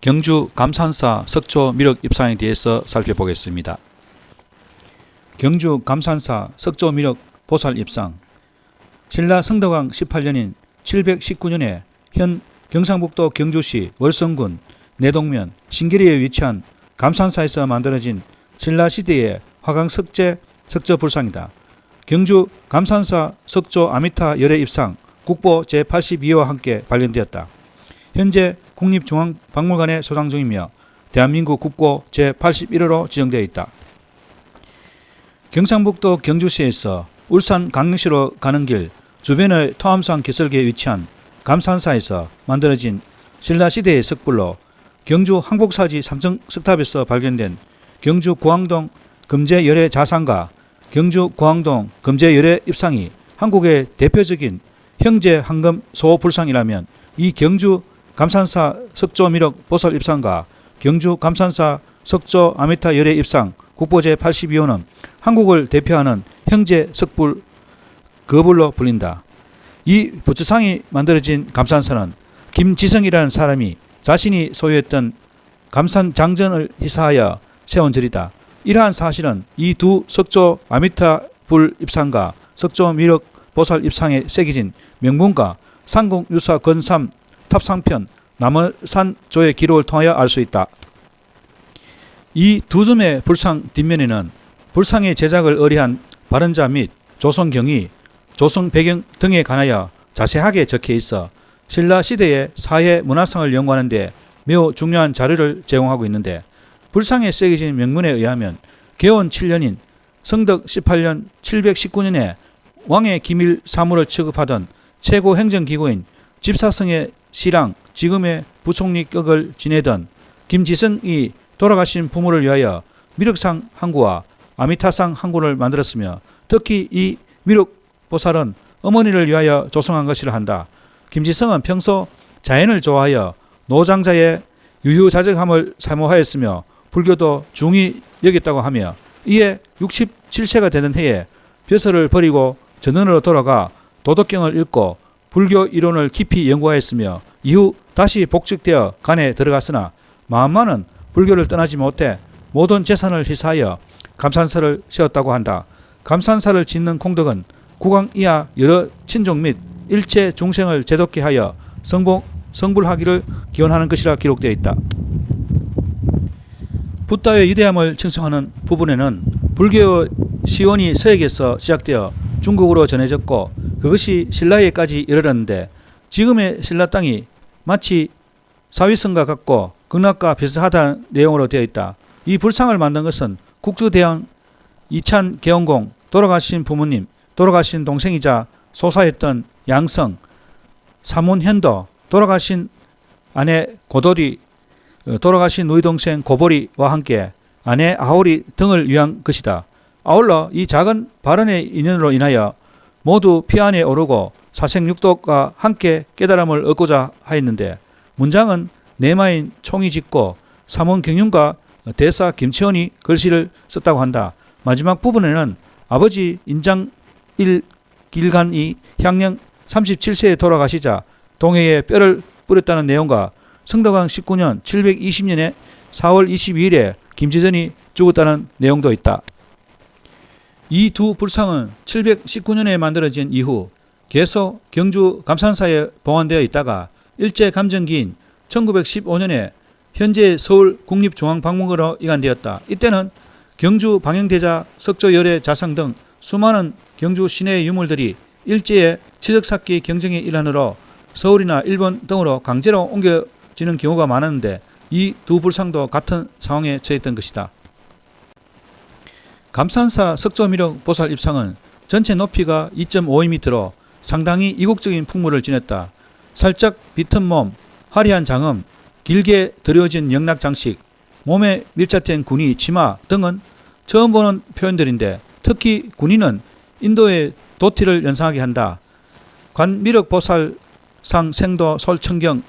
경주 감산사 석조 미륵 입상에 대해서 살펴보겠습니다. 경주 감산사 석조 미륵 보살 입상 신라 성덕왕 18년인 719년에 현 경상북도 경주시 월성군 내동면 신계리에 위치한 감산사에서 만들어진 신라 시대의 화강 석재 석조 불상이다. 경주 감산사 석조 아미타 열애 입상 국보 제82호와 함께 발견되었다. 현재 국립중앙박물관에 소장 중이며 대한민국 국보 제81호로 지정되어 있다. 경상북도 경주시에서 울산 강릉시로 가는 길 주변의 토암산 개설계에 위치한 감산사에서 만들어진 신라시대의 석불로 경주 항복사지 삼성 석탑에서 발견된 경주 구항동 금제열애 자상과 경주 구항동 금제열애 입상이 한국의 대표적인 형제 황금 소불상이라면 이 경주 감산사 석조 미륵 보살 입상과 경주 감산사 석조 아미타 열애 입상 국보제 82호는 한국을 대표하는 형제 석불 거불로 불린다. 이 부처상이 만들어진 감산사는 김지성이라는 사람이 자신이 소유했던 감산 장전을 희사하여 세운 절이다. 이러한 사실은 이 두 석조 아미타 불 입상과 석조 미륵 보살 입상에 새겨진 명문과 상국 유사 건삼 탑상편 남월산 조의 기록을 통하여 알 수 있다. 이 두 점의 불상 뒷면에는 불상의 제작을 의뢰한 발언자 및 조선 경위, 조선 배경 등에 관하여 자세하게 적혀 있어 신라 시대의 사회 문화상을 연구하는 데 매우 중요한 자료를 제공하고 있는데 불상에 새겨진 명문에 의하면 개원 7년인 성덕 18년 719년에 왕의 기밀 사물을 취급하던 최고 행정기구인 집사성의 시랑 지금의 부총리격을 지내던 김지성이 돌아가신 부모를 위하여 미륵상 항구와 아미타상 항구를 만들었으며 특히 이 미륵 보살은 어머니를 위하여 조성한 것이라 한다. 김지성은 평소 자연을 좋아하여 노장자의 유유자적함을 사모하였으며 불교도 중히 여겼다고 하며 이에 67세가 되는 해에 벼슬을 버리고 전원으로 돌아가 도덕경을 읽고 불교 이론을 깊이 연구하였으며 이후 다시 복직되어 간에 들어갔으나 마음만은 불교를 떠나지 못해 모든 재산을 희사하여 감산사를 세웠다고 한다. 감산사를 짓는 공덕은 국왕 이하 여러 친족 및 일체 중생을 제독케 하여 성공 성불하기를 기원하는 것이라 기록되어 있다. 붓다의 위대함을 칭송하는 부분에는 불교의 시원이 서역에서 시작되어 중국으로 전해졌고 그것이 신라에까지 이르렀는데 지금의 신라 땅이 마치 사위성과 같고 극락과 비슷하다는 내용으로 되어 있다. 이 불상을 만든 것은 국주대왕 이찬 개원공 돌아가신 부모님 돌아가신 동생이자 소사였던 양성 사문현도 돌아가신 아내 고돌이 어, 돌아가신 누이 동생 고보리와 함께 아내 아오리 등을 위한 것이다. 아울러 이 작은 발언의 인연으로 인하여 모두 피안에 오르고 사생육독과 함께 깨달음을 얻고자 하였는데 문장은 내마인 총이 짓고 삼원 경륜과 대사 김치원이 글씨를 썼다고 한다. 마지막 부분에는 아버지 인장 일 길간이 향년 37세에 돌아가시자 동해에 뼈를 뿌렸다는 내용과 성덕왕 19년 720년에 4월 22일에 김지전이 죽었다는 내용도 있다. 이 두 불상은 719년에 만들어진 이후 계속 경주 감산사에 봉안되어 있다가 일제 감정기인 1915년에 현재 서울 국립중앙박물관으로 이관되었다. 이때는 경주 방영대자 석조열애 자상 등 수많은 경주 시내의 유물들이 일제의 지적찾기 경쟁의 일환으로 서울이나 일본 등으로 강제로 옮겨지는 경우가 많았는데 이 두 불상도 같은 상황에 처했던 것이다. 감산사 석조미륵 보살 입상은 전체 높이가 2.5m로 상당히 이국적인 풍물을 지녔다. 살짝 비튼 몸, 화려한 장엄, 길게 들여진 영락 장식, 몸에 밀착된 군이 치마 등은 처음 보는 표현들인데 특히 군인은 인도의 도티를 연상하게 한다. 관 미륵 보살상 생도 솔천경에는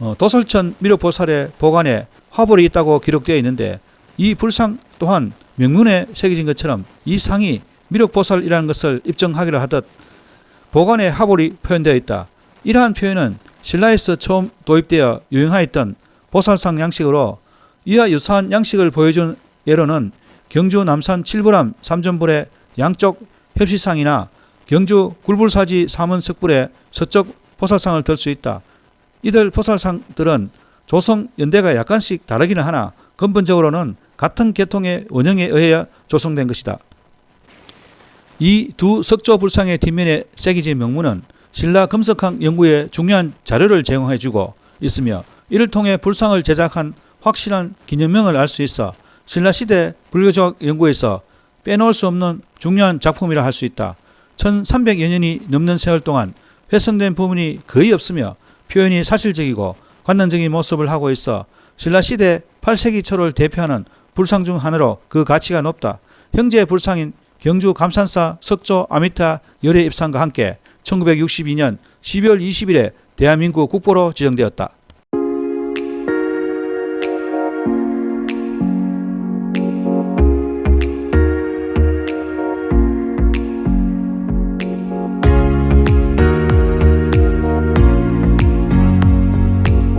어, 도솔천 미륵 보살의 보관에 화벌이 있다고 기록되어 있는데 이 불상 또한 명문에 새겨진 것처럼 이 상이 미륵 보살이라는 것을 입증하기로 하듯 보관에 화벌이 표현되어 있다. 이러한 표현은 신라에서 처음 도입되어 유행하였던 보살상 양식으로 이와 유사한 양식을 보여준 예로는 경주 남산 칠불암 삼전불의 양쪽 협시상이나 경주 굴불사지 사문석불의 서쪽 보살상을 들 수 있다. 이들 보살상들은 조성 연대가 약간씩 다르기는 하나 근본적으로는 같은 계통의 원형에 의해 조성된 것이다. 이 두 석조 불상의 뒷면에 새겨진 명문은 신라 금석학 연구에 중요한 자료를 제공해 주고 있으며 이를 통해 불상을 제작한 확실한 기념명을 알 수 있어 신라시대 불교조학 연구에서 빼놓을 수 없는 중요한 작품이라 할 수 있다. 1300여 년이 넘는 세월 동안 훼손된 부분이 거의 없으며 표현이 사실적이고 관능적인 모습을 하고 있어 신라시대 8세기 초를 대표하는 불상 중 하나로 그 가치가 높다. 형제 불상인 경주 감산사 석조 아미타 열애 입상과 함께 1962년 12월 20일에 대한민국 국보로 지정되었다.